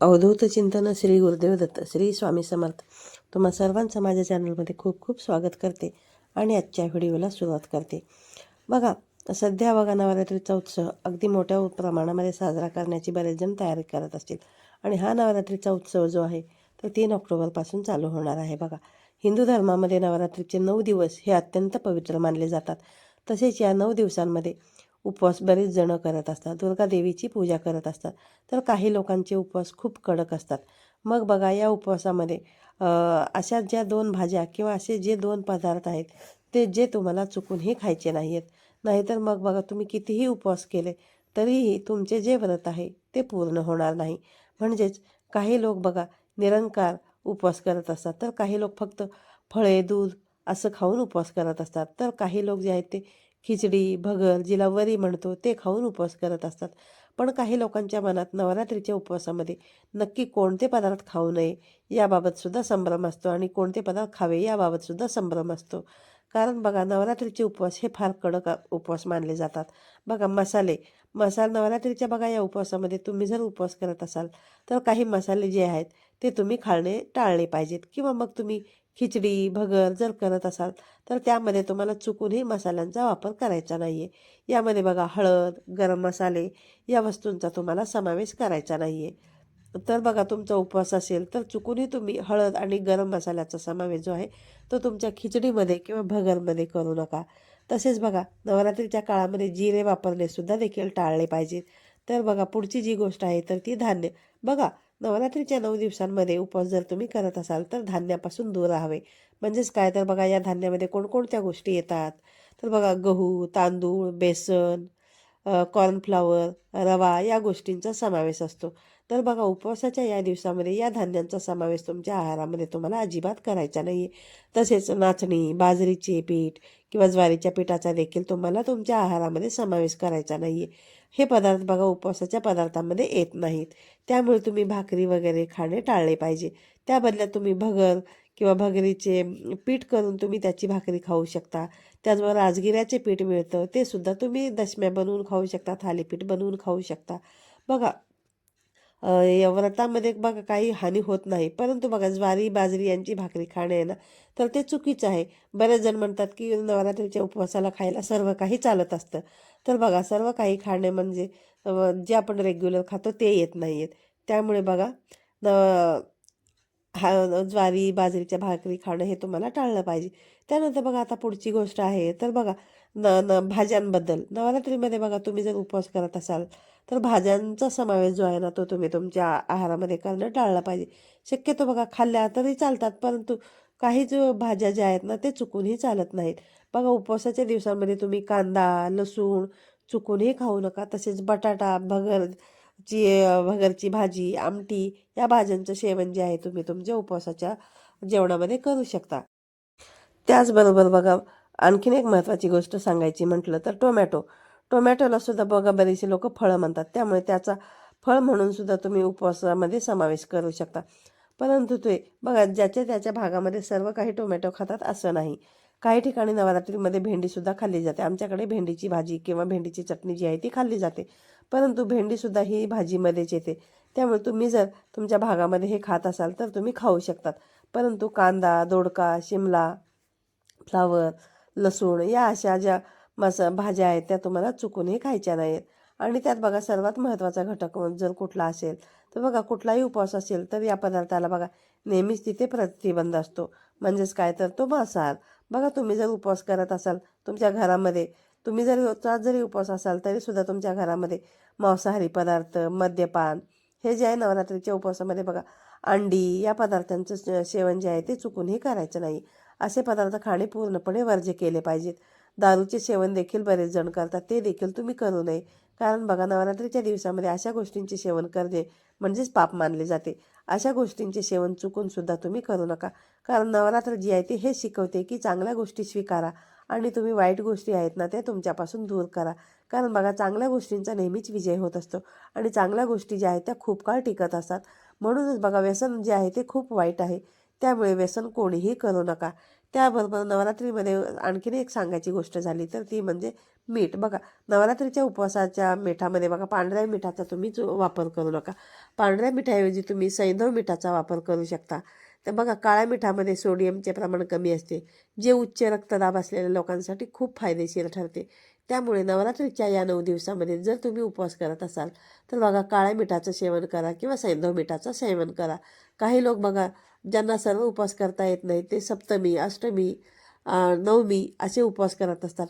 अवधूत चिंतन श्री गुरुदेव दत्त श्री स्वामी समर्थ. तुम्हा सर्वांचं माझ्या चॅनलमध्ये खूप खूप स्वागत करते आणि आजच्या व्हिडिओला सुरुवात करते. बघा सध्या बघा नवरात्रीचा उत्सव अगदी मोठ्या प्रमाणामध्ये साजरा करण्याची बरेच जण तयारी करत असतील. आणि हा नवरात्रीचा उत्सव जो आहे तो तीन ऑक्टोबरपासून चालू होणार आहे बघा. हिंदू धर्मामध्ये नवरात्रीचे नऊ दिवस हे अत्यंत पवित्र मानले जातात. तसेच या नऊ दिवसांमध्ये उपवास बरेच जणं करत असतात. दुर्गादेवीची पूजा करत असतात. तर काही लोकांचे उपवास खूप कडक असतात. मग बघा या उपवासामध्ये अशा ज्या दोन भाज्या किंवा असे जे दोन पदार्थ आहेत ते जे तुम्हाला चुकूनही खायचे नाही आहेत नाहीतर मग बघा तुम्ही कितीही उपवास केले तरीही तुमचे जे व्रत आहे ते पूर्ण होणार नाही. म्हणजेच काही लोक बघा निरंकार उपवास करत असतात. तर काही लोक फक्त फळे दूध असं खाऊन उपवास करत असतात. तर काही लोक जे आहेत ते खिचडी भगर जिला वरी म्हणतो ते खाऊन उपवास करत असतात. पण काही लोकांच्या मनात नवरात्रीच्या उपवासामध्ये नक्की कोणते पदार्थ खाऊ नये याबाबत सुद्धा संभ्रम असतो आणि कोणते पदार्थ खावे याबाबत सुद्धा संभ्रम असतो. कारण बघा नवरात्रीचे उपवास हे फार कडक उपवास मानले जातात. बघा मसाले. मसाला नवरात्रीच्या बघा या उपवासामध्ये तुम्ही जर उपवास करत असाल तर काही मसाले जे आहेत ते तुम्ही खाणे टाळले पाहिजेत. किंवा मग तुम्ही खिचडी भगर जर करत असाल तर त्यामध्ये तुम्हाला चुकूनही मसाल्यांचा वापर करायचा नाही आहे यामध्ये बघा हळद गरम मसाले या वस्तूंचा तुम्हाला समावेश करायचा नाही आहे तर बघा तुमचा उपवास असेल तर चुकूनही तुम्ही हळद आणि गरम मसाल्याचा समावेश जो आहे तो तुमच्या खिचडीमध्ये किंवा भगरमध्ये करू नका. तसेच बघा नवरात्रीच्या काळामध्ये जिरे वापरणे सुद्धा देखील टाळले पाहिजे तर बघा पुढची जी गोष्ट आहे तर ती धान्य. बघा नवरात्रीच्या नऊ दिवसांमध्ये उपवास जर तुम्ही करत असाल तर धान्यापासून दूर राहावे. म्हणजेच काय? तर बघा या धान्यामध्ये कोणकोणत्या गोष्टी येतात? तर बघा गहू तांदूळ बेसन कॉर्नफ्लावर रवा या गोष्टींचा समावेश असतो. तर बघा उपवासाच्या या दिवसामध्ये या धान्यांचा समावेश तुमच्या आहारामध्ये तुम्हाला अजिबात करायचा नाही आहे तसेच नाचणी बाजरीचे पीठ किंवा ज्वारीच्या पिठाचा देखील तुम्हाला तुमच्या आहारामध्ये समावेश करायचा नाही आहे हे पदार्थ बघा उपवासाच्या पदार्थामध्ये येत नाहीत. त्यामुळे तुम्ही भाकरी वगैरे खाणे टाळले पाहिजे. त्या बदल्यात तुम्ही भगर किंवा भगरीचे पीठ करून तुम्ही त्याची भाकरी खाऊ शकता. त्याचबरोबर राजगिऱ्याचे पीठ मिळतं ते सुद्धा तुम्ही दशम्या बनवून खाऊ शकता थालीपीठ बनवून खाऊ शकता. बघा व्रतामध्ये बघा काही हानी होत नाही. परंतु बघा ज्वारी बाजरी यांची भाकरी खाणे आहे ना तर ते चुकीचं आहे. बरेच जण म्हणतात की नवरात्रीच्या उपवासाला खायला सर्व काही चालत असतं. तर बघा सर्व काही खाणे म्हणजे जे आपण रेग्युलर खातो ते येत नाही आहेत त्यामुळे बघा न हा ज्वारी बाजरीच्या भाकरी खाणं हे तुम्हाला टाळलं पाहिजे. त्यानंतर बघा आता पुढची गोष्ट आहे. तर बघा न न भाज्यांबद्दल. नवरात्रीमध्ये बघा तुम्ही जर उपवास करत असाल तर भाज्यांचा समावेश जो आहे ना तो तुम्ही तुमच्या आहारामध्ये करणं टाळला पाहिजे. शक्यतो बघा खाल्ल्या तरी चालतात परंतु काही जो भाज्या ज्या आहेत ना ते चुकूनही चालत नाहीत. बघा उपवासाच्या दिवसांमध्ये तुम्ही कांदा लसूण चुकूनही खाऊ नका. तसेच बटाटा भगर ची भगरची भाजी आमटी या भाज्यांचं सेवन जे आहे तुम्ही तुमच्या उपवासाच्या जेवणामध्ये करू शकता. त्याचबरोबर बघा आणखीन एक महत्त्वाची गोष्ट सांगायची म्हटलं तर टोमॅटो. टोमॅटोला सुद्धा बघा बरेचसे लोक फळं म्हणतात. त्यामुळे त्याचा फळ म्हणून सुद्धा तुम्ही उपवासामध्ये समावेश करू शकता. परंतु ते बघा ज्याच्या त्याच्या भागामध्ये सर्व काही टोमॅटो खातात असं नाही. काही ठिकाणी नवरात्रीमध्ये भेंडीसुद्धा खाल्ली जाते. आमच्याकडे भेंडीची भाजी किंवा भेंडीची चटणी जी आहे ती खाल्ली जाते. परंतु भेंडीसुद्धा ही भाजीमध्येच येते. त्यामुळे तुम्ही जर तुमच्या भागामध्ये हे खात असाल तर तुम्ही खाऊ शकतात. परंतु कांदा दोडका शिमला फ्लावर लसूण या अशा ज्या मसा भाज्या आहेत त्या तुम्हाला चुकूनही खायच्या नाहीत. आणि त्यात बघा सर्वात महत्त्वाचा घटक जर कुठला असेल तर बघा कुठलाही उपवास असेल तर या पदार्थाला बघा नेहमीच तिथे प्रतिबंध असतो. म्हणजेच काय? तर तो मांसाहार. बघा तुम्ही जर उपवास करत असाल तुमच्या घरामध्ये तुम्ही जरी रोजचा जरी उपवास असाल तरीसुद्धा तुमच्या घरामध्ये मांसाहारी पदार्थ मद्यपान हे जे आहे नवरात्रीच्या उपवासामध्ये बघा अंडी या पदार्थांचं सेवन जे आहे ते चुकूनही करायचं नाही. असे पदार्थ खाणे पूर्णपणे वर्ज्य केले पाहिजेत. दारूचे सेवन देखील बरेच जण करतात. ते देखील तुम्ही करू नये. कारण बघा नवरात्रीच्या दिवसामध्ये अशा गोष्टींचे सेवन करणे म्हणजेच पाप मानले जाते. अशा गोष्टींचे सेवन चुकून सुद्धा तुम्ही करू नका. कारण नवरात्र जी आहे ती हे शिकवते की चांगल्या गोष्टी स्वीकारा आणि तुम्ही वाईट गोष्टी आहेत ना त्या तुमच्यापासून दूर करा. कारण बघा चांगल्या गोष्टींचा नेहमीच विजय होत असतो आणि चांगल्या गोष्टी ज्या आहेत त्या खूप काळ टिकत असतात. म्हणूनच बघा व्यसन जे आहे ते खूप वाईट आहे. त्यामुळे व्यसन कोणीही करू नका. त्याबरोबर नवरात्रीमध्ये आणखीन एक सांगायची गोष्ट झाली तर ती म्हणजे मीठ. बघा नवरात्रीच्या उपवासाच्या मिठामध्ये बघा पांढऱ्या मिठाचा तुम्ही वापर करू नका. पांढऱ्या मिठाऐवजी तुम्ही सैंधव मिठाचा वापर करू शकता. तर बघा काळ्या मिठामध्ये सोडियमचे प्रमाण कमी असते जे उच्च रक्तदाब असलेल्या लोकांसाठी खूप फायदेशीर ठरते. त्यामुळे नवरात्रीच्या या नऊ दिवसामध्ये जर तुम्ही उपवास करत असाल तर बघा काळ्या मिठाचं सेवन करा किंवा सैंधव मिठाचं सेवन करा. काही लोक बघा ज्यांना सर्व उपवास करता येत नाही ते सप्तमी अष्टमी नवमी असे उपवास करत असतात.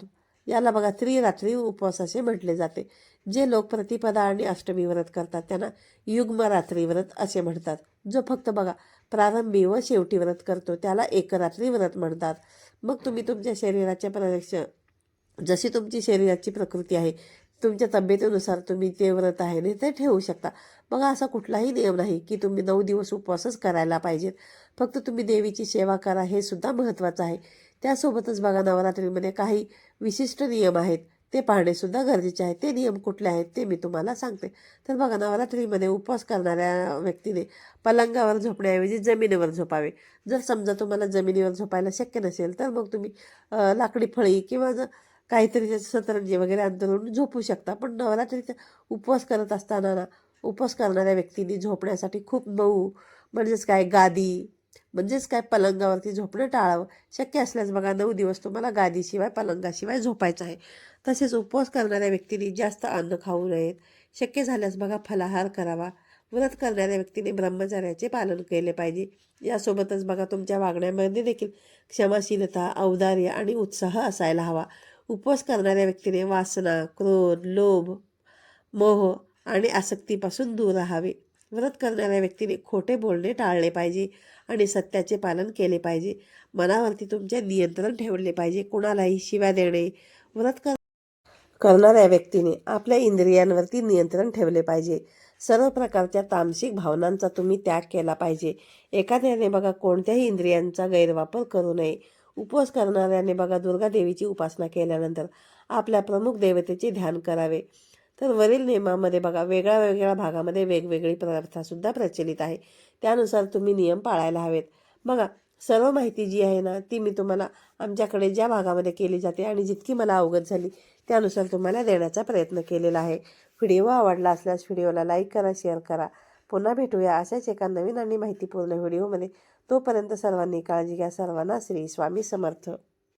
याला बघा त्रिरात्री उपवास असे म्हटले जाते. जे लोक प्रतिपदा आणि अष्टमी व्रत करतात त्यांना युग्म रात्री व्रत असे म्हणतात. जो फक्त बघा प्रारंभी व शेवटी व्रत करतो त्याला एकरात्री व्रत म्हणतात. मग तुम्ही तुमच्या शरीराचे प्रदक्ष जशी तुमची शरीराची प्रकृती आहे तुमच्या तब्येतीनुसार तुम्ही ते व्रत आहे नाही ते ठेवू शकता. बघा असा कुठलाही नियम नाही की तुम्ही नऊ दिवस उपवासच करायला पाहिजेत. फक्त तुम्ही देवीची सेवा करा हे सुद्धा महत्त्वाचं आहे. त्यासोबतच बघा नवरात्रीमध्ये काही विशिष्ट नियम आहेत ते पाहणेसुद्धा गरजेचे आहे. ते नियम कुठले आहेत ते मी तुम्हाला सांगते. तर बघा नवरात्रीमध्ये उपवास करणाऱ्या व्यक्तीने पलंगावर झोपण्याऐवजी जमिनीवर झोपावे. जर समजा तुम्हाला जमिनीवर झोपायला शक्य नसेल तर मग तुम्ही लाकडी फळी किंवा काहीतरी काहीतरी सतरंजी वगैरे अंतरून झोपू शकता. पण नवरात्रीचा उपवास करत असताना ना उपवास करणाऱ्या व्यक्तींनी झोपण्यासाठी खूप मऊ म्हणजेच काय गादी म्हणजेच काय पलंगावरती झोपणं टाळावं. शक्य असल्यास बघा नऊ दिवस तुम्हाला गादीशिवाय पलंगाशिवाय झोपायचं आहे. तसेच उपवास करणाऱ्या व्यक्तींनी जास्त अन्न खाऊ नयेत. शक्य झाल्यास बघा फलाहार करावा. व्रत करणाऱ्या व्यक्तीने ब्रह्मचर्याचे पालन केले पाहिजे. यासोबतच बघा तुमच्या वागण्यामध्ये देखील क्षमाशीलता औदार्य आणि उत्साह असायला हवा. उपवास करणाऱ्या व्यक्तीने वासना क्रोध लोभ मोह आणि आसक्तीपासून दूर राहावे. व्रत करणाऱ्या व्यक्तीने खोटे बोलणे टाळले पाहिजे आणि सत्याचे पालन केले पाहिजे. मनावरती तुमचे नियंत्रण ठेवले पाहिजे. कुणालाही शिव्या देणे व्रत कर करणाऱ्या व्यक्तीने आपल्या इंद्रियांवरती नियंत्रण ठेवले पाहिजे. सर्व प्रकारच्या तामसिक भावनांचा तुम्ही त्याग केला पाहिजे. एखाद्याने बघा कोणत्याही इंद्रियांचा गैरवापर करू नये. उपवास करणाऱ्याने बघा दुर्गा देवीची उपासना केल्यानंतर आपल्या प्रमुख देवतेचे ध्यान करावे. तर वरील नियमामध्ये बघा वेगळ्या वेगळ्या भागामध्ये वेगवेगळी प्रथासुद्धा प्रचलित आहे. त्यानुसार तुम्ही नियम पाळायला हवेत. बघा सर्व माहिती जी आहे ना ती मी तुम्हाला आमच्याकडे ज्या भागामध्ये केली जाते आणि जितकी मला अवगत झाली त्यानुसार तुम्हाला देण्याचा प्रयत्न केलेला आहे. व्हिडिओ आवडला असल्यास व्हिडिओला लाईक करा शेअर करा. पुन्हा भेटूया अशाच एका नवीन आणि माहितीपूर्ण व्हिडिओमध्ये. तोपर्यंत सर्वांनी काळजी घ्या. सर्वांना श्री स्वामी समर्थ.